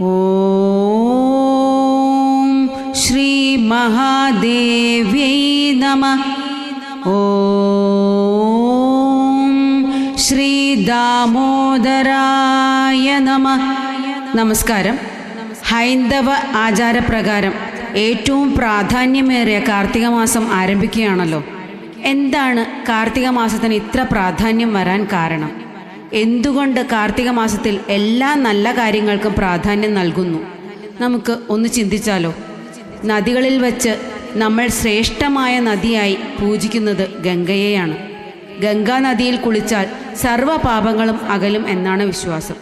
ഓം ശ്രീ മഹാദേവ്യൈ നമ. ഓം ശ്രീ ദാമോദരായ നമ. നമസ്കാരം. ഹൈന്ദവ ആചാരപ്രകാരം ഏറ്റവും പ്രാധാന്യമേറിയ കാർത്തിക മാസം ആരംഭിക്കുകയാണല്ലോ. എന്താണ് കാർത്തിക മാസത്തിന് ഇത്ര പ്രാധാന്യം വരാൻ കാരണം? എന്തുകൊണ്ട് കാർത്തിക മാസത്തിൽ എല്ലാ നല്ല കാര്യങ്ങൾക്കും പ്രാധാന്യം നൽകുന്നു? നമുക്ക് ഒന്ന് ചിന്തിച്ചാലോ? നദികളിൽ വച്ച് നമ്മൾ ശ്രേഷ്ഠമായ നദിയായി പൂജിക്കുന്നത് ഗംഗയെയാണ്. ഗംഗാ നദിയിൽ കുളിച്ചാൽ സർവ പാപങ്ങളും അകലും എന്നാണ് വിശ്വാസം.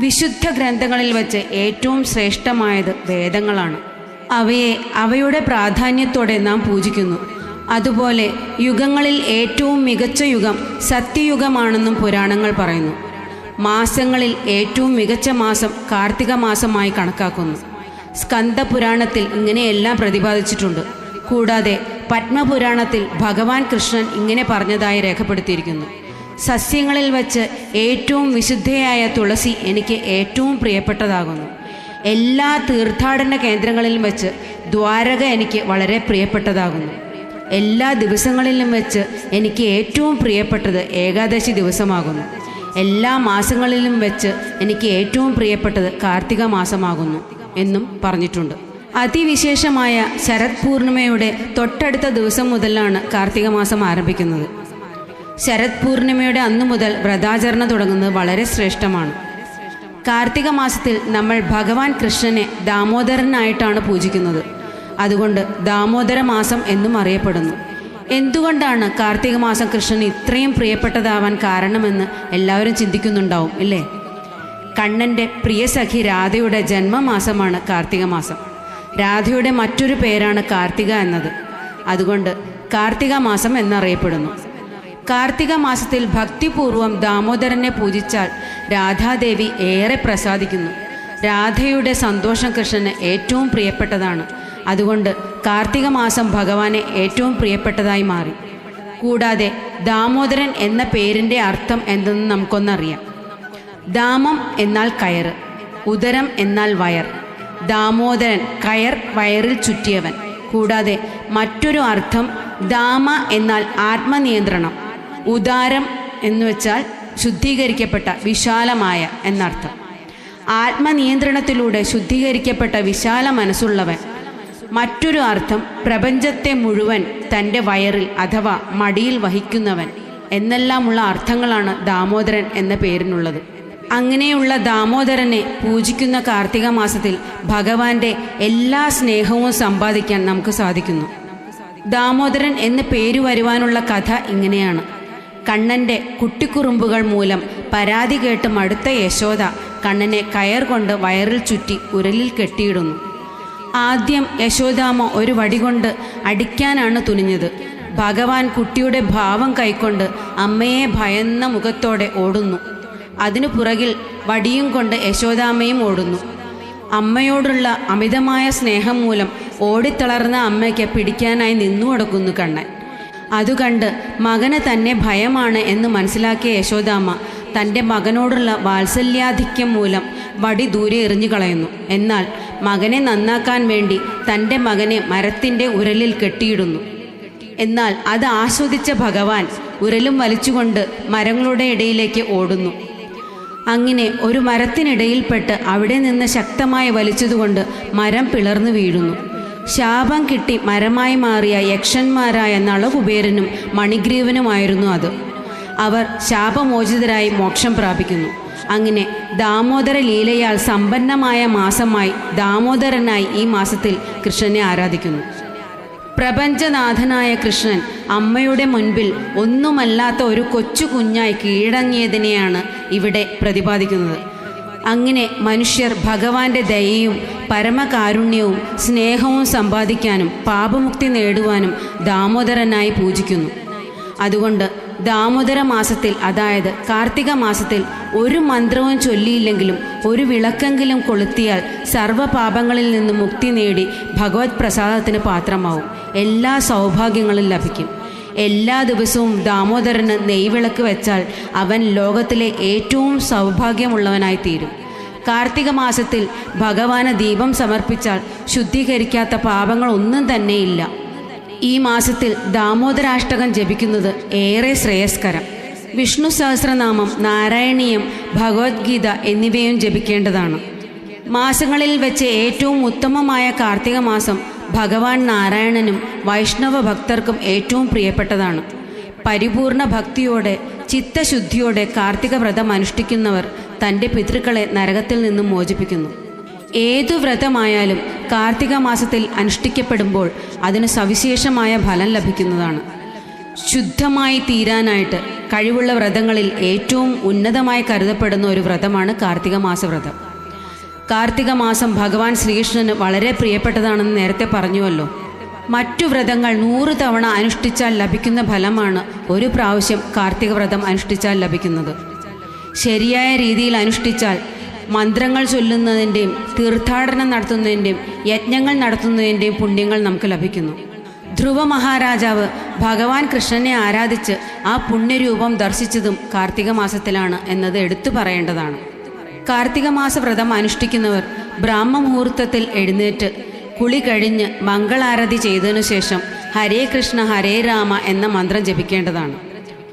വിശുദ്ധ ഗ്രന്ഥങ്ങളിൽ വച്ച് ഏറ്റവും ശ്രേഷ്ഠമായത് വേദങ്ങളാണ്. അവയെ അവയുടെ പ്രാധാന്യത്തോടെ നാം പൂജിക്കുന്നു. അതുപോലെ യുഗങ്ങളിൽ ഏറ്റവും മികച്ച യുഗം സത്യയുഗമാണെന്നും പുരാണങ്ങൾ പറയുന്നു. മാസങ്ങളിൽ ഏറ്റവും മികച്ച മാസം കാർത്തിക മാസമായി കണക്കാക്കുന്നു. സ്കന്ദപുരാണത്തിൽ ഇങ്ങനെയെല്ലാം പ്രതിപാദിച്ചിട്ടുണ്ട്. കൂടാതെ പത്മപുരാണത്തിൽ ഭഗവാൻ കൃഷ്ണൻ ഇങ്ങനെ പറഞ്ഞതായി രേഖപ്പെടുത്തിയിരിക്കുന്നു. സസ്യങ്ങളിൽ വച്ച് ഏറ്റവും വിശുദ്ധയായ തുളസി എനിക്ക് ഏറ്റവും പ്രിയപ്പെട്ടതാകുന്നു. എല്ലാ തീർത്ഥാടന കേന്ദ്രങ്ങളിലും വച്ച് ദ്വാരക എനിക്ക് വളരെ പ്രിയപ്പെട്ടതാകുന്നു. എല്ലാ ദിവസങ്ങളിലും വെച്ച് എനിക്ക് ഏറ്റവും പ്രിയപ്പെട്ടത് ഏകാദശി ദിവസമാകുന്നു. എല്ലാ മാസങ്ങളിലും വെച്ച് എനിക്ക് ഏറ്റവും പ്രിയപ്പെട്ടത് കാർത്തിക മാസമാകുന്നു എന്നും പറഞ്ഞിട്ടുണ്ട്. അതിവിശേഷമായ ശരത് പൂർണിമയുടെ തൊട്ടടുത്ത ദിവസം മുതലാണ് കാർത്തിക മാസം ആരംഭിക്കുന്നത്. ശരത് പൂർണിമയുടെ അന്നു മുതൽ വ്രതാചരണം തുടങ്ങുന്നത് വളരെ ശ്രേഷ്ഠമാണ്. കാർത്തിക മാസത്തിൽ നമ്മൾ ഭഗവാൻ കൃഷ്ണനെ ദാമോദരനായിട്ടാണ് പൂജിക്കുന്നത്. അതുകൊണ്ട് ദാമോദര മാസം എന്നും അറിയപ്പെടുന്നു. എന്തുകൊണ്ടാണ് കാർത്തിക മാസം കൃഷ്ണന് ഇത്രയും പ്രിയപ്പെട്ടതാവാൻ കാരണമെന്ന് എല്ലാവരും ചിന്തിക്കുന്നുണ്ടാവും ഇല്ലേ? കണ്ണന്റെ പ്രിയ സഖി രാധയുടെ ജന്മമാസമാണ് കാർത്തിക മാസം. രാധയുടെ മറ്റൊരു പേരാണ് കാർത്തിക എന്നത്. അതുകൊണ്ട് കാർത്തിക മാസം എന്നറിയപ്പെടുന്നു. കാർത്തിക മാസത്തിൽ ഭക്തിപൂർവം ദാമോദരനെ പൂജിച്ചാൽ രാധാദേവി ഏറെ പ്രസാദിക്കുന്നു. രാധയുടെ സന്തോഷം കൃഷ്ണന് ഏറ്റവും പ്രിയപ്പെട്ടതാണ്. അതുകൊണ്ട് കാർത്തിക മാസം ഭഗവാനെ ഏറ്റവും പ്രിയപ്പെട്ടതായി മാറി. കൂടാതെ ദാമോദരൻ എന്ന പേരിന്റെ അർത്ഥം എന്തെന്ന് നമുക്കൊന്നറിയാം. ദാമം എന്നാൽ കയറ് ഉദരം എന്നാൽ വയർ ദാമോദരൻ കയർ വയറിൽ ചുറ്റിയവൻ. കൂടാതെ മറ്റൊരു അർത്ഥം ദാമ എന്നാൽ ആത്മനിയന്ത്രണം ഉദാരം എന്ന് വെച്ചാൽ ശുദ്ധീകരിക്കപ്പെട്ട വിശാലമായ എന്നർത്ഥം. ആത്മനിയന്ത്രണത്തിലൂടെ ശുദ്ധീകരിക്കപ്പെട്ട വിശാല മനസ്സുള്ളവൻ മറ്റൊരു അർത്ഥം പ്രപഞ്ചത്തെ മുഴുവൻ തന്റെ വയറിൽ അഥവാ മടിയിൽ വഹിക്കുന്നവൻ എന്നെല്ലാമുള്ള അർത്ഥങ്ങളാണ് ദാമോദരൻ എന്ന പേരിനുള്ളത്. അങ്ങനെയുള്ള ദാമോദരനെ പൂജിക്കുന്ന കാർത്തിക മാസത്തിൽ ഭഗവാന്റെ എല്ലാ സ്നേഹവും സമ്പാദിക്കാൻ നമുക്ക് സാധിക്കുന്നു. ദാമോദരൻ എന്ന് പേര് വരുവാനുള്ള കഥ ഇങ്ങനെയാണ്. കണ്ണന്റെ കുട്ടിക്കുറുമ്പുകൾ മൂലം പരാതി കേട്ട് മടുത്ത യശോദ കണ്ണനെ കയർ കൊണ്ട് വയറിൽ ചുറ്റി ഉരലിൽ കെട്ടിയിടുന്നു. ആദ്യം യശോദാമ ഒരു വടി കൊണ്ട് അടിക്കാനാണ് തുനിഞ്ഞത്. ഭഗവാൻ കുട്ടിയുടെ ഭാവം കൈക്കൊണ്ട് അമ്മയെ ഭയന്ന മുഖത്തോടെ ഓടുന്നു. അതിനു പുറകിൽ വടിയും കൊണ്ട് യശോദാമയും ഓടുന്നു. അമ്മയോടുള്ള അമിതമായ സ്നേഹം മൂലം ഓടിത്തളർന്ന അമ്മയ്ക്ക് പിടിക്കാനായി നിന്നു കൊടുക്കുന്നു കണ്ണൻ. അതുകണ്ട് മകന് തന്നെ ഭയമാണ് എന്ന് മനസ്സിലാക്കിയ യശോദാമ്മ തന്റെ മകനോടുള്ള വാത്സല്യാധിക്യം മൂലം വടി ദൂരെ എറിഞ്ഞു കളയുന്നു. എന്നാൽ മകനെ നന്നാക്കാൻ വേണ്ടി തന്റെ മകനെ മരത്തിന്റെ ഉരലിൽ കെട്ടിയിടുന്നു. എന്നാൽ അത് ആസ്വദിച്ച ഭഗവാൻ ഉരലും വലിച്ചുകൊണ്ട് മരങ്ങളുടെ ഇടയിലേക്ക് ഓടുന്നു. അങ്ങനെ ഒരു മരത്തിനിടയിൽപ്പെട്ട് അവിടെ നിന്ന് ശക്തമായി വലിച്ചതുകൊണ്ട് മരം പിളർന്നു വീഴുന്നു. ശാപം കിട്ടി മരമായി മാറിയ യക്ഷന്മാരായ നളകുബേരനും മണിഗ്രീവനുമായിരുന്നു അത്. അവർ ശാപമോചിതരായി മോക്ഷം പ്രാപിക്കുന്നു. അങ്ങനെ ദാമോദര ലീലയാൽ സമ്പന്നമായ മാസമായി ദാമോദരനായി ഈ മാസത്തിൽ കൃഷ്ണനെ ആരാധിക്കുന്നു. പ്രപഞ്ചനാഥനായ കൃഷ്ണൻ അമ്മയുടെ മുൻപിൽ ഒന്നുമല്ലാത്ത ഒരു കൊച്ചു കുഞ്ഞായി കീഴടങ്ങിയതിനെയാണ് ഇവിടെ പ്രതിപാദിക്കുന്നത്. അങ്ങനെ മനുഷ്യർ ഭഗവാന്റെ ദയയും പരമകാരുണ്യവും സ്നേഹവും സമ്പാദിക്കാനും പാപമുക്തി നേടുവാനും ദാമോദരനായി പൂജിക്കുന്നു. അതുകൊണ്ട് ദാമോദര മാസത്തിൽ അതായത് കാർത്തിക മാസത്തിൽ ഒരു മന്ത്രവും ചൊല്ലിയില്ലെങ്കിലും ഒരു വിളക്കെങ്കിലും കൊളുത്തിയാൽ സർവപാപങ്ങളിൽ നിന്ന് മുക്തി നേടി ഭഗവത് പ്രസാദത്തിന് പാത്രമാവും. എല്ലാ സൗഭാഗ്യങ്ങളും ലഭിക്കും. എല്ലാ ദിവസവും ദാമോദരന് നെയ്വിളക്ക് വെച്ചാൽ അവൻ ലോകത്തിലെ ഏറ്റവും സൗഭാഗ്യമുള്ളവനായി തീരും കാർത്തിക മാസത്തിൽ ഭഗവാന് ദീപം സമർപ്പിച്ചാൽ ശുദ്ധീകരിക്കാത്ത പാപങ്ങൾ ഒന്നും തന്നെയില്ല. ഈ മാസത്തിൽ ദാമോദരാഷ്ടകം ജപിക്കുന്നത് ഏറെ ശ്രേയസ്കരം. വിഷ്ണു സഹസ്രനാമം നാരായണീയം ഭഗവത്ഗീത എന്നിവയും ജപിക്കേണ്ടതാണ്. മാസങ്ങളിൽ വെച്ച് ഏറ്റവും ഉത്തമമായ കാർത്തിക മാസം ഭഗവാൻ നാരായണനും വൈഷ്ണവ ഭക്തർക്കും ഏറ്റവും പ്രിയപ്പെട്ടതാണ്. പരിപൂർണ ഭക്തിയോടെ ചിത്തശുദ്ധിയോടെ കാർത്തിക വ്രതം അനുഷ്ഠിക്കുന്നവർ തന്റെ പിതൃക്കളെ നരകത്തിൽ നിന്നും മോചിപ്പിക്കുന്നു. ഏതു വ്രതമായാലും കാർത്തിക മാസത്തിൽ അനുഷ്ഠിക്കപ്പെടുമ്പോൾ അതിന് സവിശേഷമായ ഫലം ലഭിക്കുന്നതാണ്. ശുദ്ധമായി തീരാനായിട്ട് കഴിവുള്ള വ്രതങ്ങളിൽ ഏറ്റവും ഉന്നതമായി കരുതപ്പെടുന്ന ഒരു വ്രതമാണ് കാർത്തിക മാസ വ്രതം കാർത്തിക മാസം ഭഗവാൻ ശ്രീകൃഷ്ണന് വളരെ പ്രിയപ്പെട്ടതാണെന്ന് നേരത്തെ പറഞ്ഞുവല്ലോ. മറ്റു വ്രതങ്ങൾ നൂറ് തവണ അനുഷ്ഠിച്ചാൽ ലഭിക്കുന്ന ഫലമാണ് ഒരു പ്രാവശ്യം കാർത്തിക വ്രതം അനുഷ്ഠിച്ചാൽ ലഭിക്കുന്നത്. ശരിയായ രീതിയിൽ അനുഷ്ഠിച്ചാൽ മന്ത്രങ്ങൾ ചൊല്ലുന്നതിന്റെയും തീർത്ഥാടനം നടത്തുന്നതിന്റെയും യജ്ഞങ്ങൾ നടത്തുന്നതിന്റെയും പുണ്യങ്ങൾ നമുക്ക് ലഭിക്കുന്നു. ധ്രുവ മഹാരാജാവ് ഭഗവാൻ കൃഷ്ണനെ ആരാധിച്ച് ആ പുണ്യരൂപം ദർശിച്ചതും കാർത്തിക മാസത്തിലാണ് എന്നത് എടുത്തു പറയേണ്ടതാണ്. കാർത്തിക മാസ വ്രതം അനുഷ്ഠിക്കുന്നവർ ബ്രാഹ്മ മുഹൂർത്തത്തിൽ എഴുന്നേറ്റ് കുളി കഴിഞ്ഞ് മംഗളാരതി ചെയ്തതിനു ശേഷം ഹരേ കൃഷ്ണ ഹരേ രാമ എന്ന മന്ത്രം ജപിക്കേണ്ടതാണ്.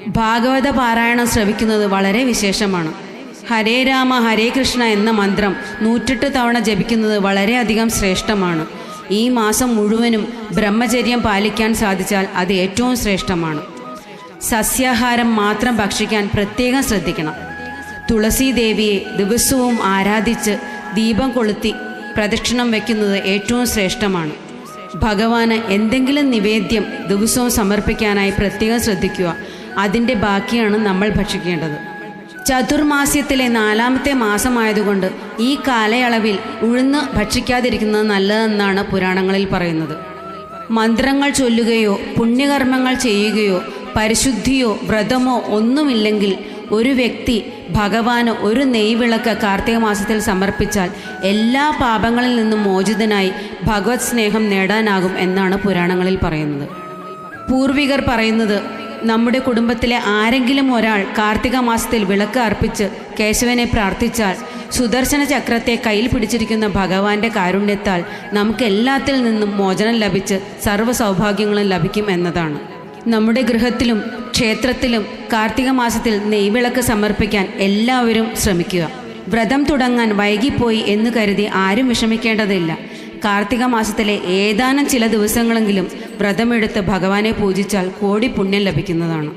ഭാഗവത പാരായണം ശ്രവിക്കുന്നത് വളരെ വിശേഷമാണ്. ഹരേ രാമ ഹരേ കൃഷ്ണ എന്ന മന്ത്രം നൂറ്റെട്ട് തവണ ജപിക്കുന്നത് വളരെയധികം ശ്രേഷ്ഠമാണ്. ഈ മാസം മുഴുവനും ബ്രഹ്മചര്യം പാലിക്കാൻ സാധിച്ചാൽ അത് ഏറ്റവും ശ്രേഷ്ഠമാണ്. സസ്യാഹാരം മാത്രം ഭക്ഷിക്കാൻ പ്രത്യേകം ശ്രദ്ധിക്കണം. തുളസി ദേവിയെ ദിവസവും ആരാധിച്ച് ദീപം കൊളുത്തി പ്രദക്ഷിണം വയ്ക്കുന്നത് ഏറ്റവും ശ്രേഷ്ഠമാണ്. ഭഗവാന് എന്തെങ്കിലും നിവേദ്യം ദിവസവും സമർപ്പിക്കാനായി പ്രത്യേകം ശ്രദ്ധിക്കുക. അതിന്റെ ബാക്കിയാണ് നമ്മൾ ഭക്ഷിക്കേണ്ടത്. ചതുർമാസ്യത്തിലെ നാലാമത്തെ മാസമായതുകൊണ്ട് ഈ കാലയളവിൽ ഉഴുന്ന് ഭക്ഷിക്കാതിരിക്കുന്നത് നല്ലതെന്നാണ് പുരാണങ്ങളിൽ പറയുന്നത്. മന്ത്രങ്ങൾ ചൊല്ലുകയോ പുണ്യകർമ്മങ്ങൾ ചെയ്യുകയോ പരിശുദ്ധിയോ വ്രതമോ ഒന്നുമില്ലെങ്കിൽ ഒരു വ്യക്തി ഭഗവാന് ഒരു നെയ്വിളക്ക് കാർത്തിക മാസത്തിൽ സമർപ്പിച്ചാൽ എല്ലാ പാപങ്ങളിൽ നിന്നും മോചിതനായി ഭഗവത് സ്നേഹം നേടാനാകും എന്നാണ് പുരാണങ്ങളിൽ പറയുന്നത്. പൂർവികർ പറയുന്നത് നമ്മുടെ കുടുംബത്തിലെ ആരെങ്കിലും ഒരാൾ കാർത്തിക മാസത്തിൽ വിളക്ക് അർപ്പിച്ച് കേശവനെ പ്രാർത്ഥിച്ചാൽ സുദർശന ചക്രത്തെ കയ്യിൽ പിടിച്ചിരിക്കുന്ന ഭഗവാന്റെ കാരുണ്യത്താൽ നമുക്ക് എല്ലാത്തിൽ നിന്നും മോചനം ലഭിച്ച് സർവ സൗഭാഗ്യങ്ങളും ലഭിക്കും എന്നതാണ്. നമ്മുടെ ഗൃഹത്തിലും ക്ഷേത്രത്തിലും കാർത്തിക മാസത്തിൽ നെയ്വിളക്ക് സമർപ്പിക്കാൻ എല്ലാവരും ശ്രമിക്കുക. വ്രതം തുടങ്ങാൻ വൈകിപ്പോയി എന്ന് കരുതി ആരും വിഷമിക്കേണ്ടതില്ല. കാർത്തിക മാസത്തിലെ ഏതാനും ചില ദിവസങ്ങളെങ്കിലും വ്രതമെടുത്ത് ഭഗവാനെ പൂജിച്ചാൽ കോടി പുണ്യം ലഭിക്കുന്നതാണ്.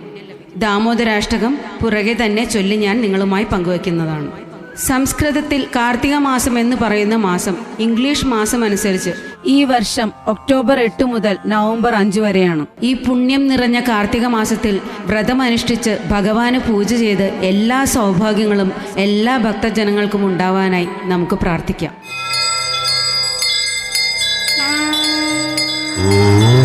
ദാമോദരാഷ്ടകം പുറകെ തന്നെ ചൊല്ലി ഞാൻ നിങ്ങളുമായി പങ്കുവെക്കുന്നതാണ് സംസ്കൃതത്തിൽ കാർത്തിക മാസം എന്ന് പറയുന്ന മാസം ഇംഗ്ലീഷ് മാസം അനുസരിച്ച് ഈ വർഷം ഒക്ടോബർ എട്ട് മുതൽ നവംബർ അഞ്ച് വരെയാണ്. ഈ പുണ്യം നിറഞ്ഞ കാർത്തിക മാസത്തിൽ വ്രതമനുഷ്ഠിച്ച് ഭഗവാന് പൂജ ചെയ്ത് എല്ലാ സൗഭാഗ്യങ്ങളും എല്ലാ ഭക്തജനങ്ങൾക്കും ഉണ്ടാവാനായി നമുക്ക് പ്രാർത്ഥിക്കാം. Música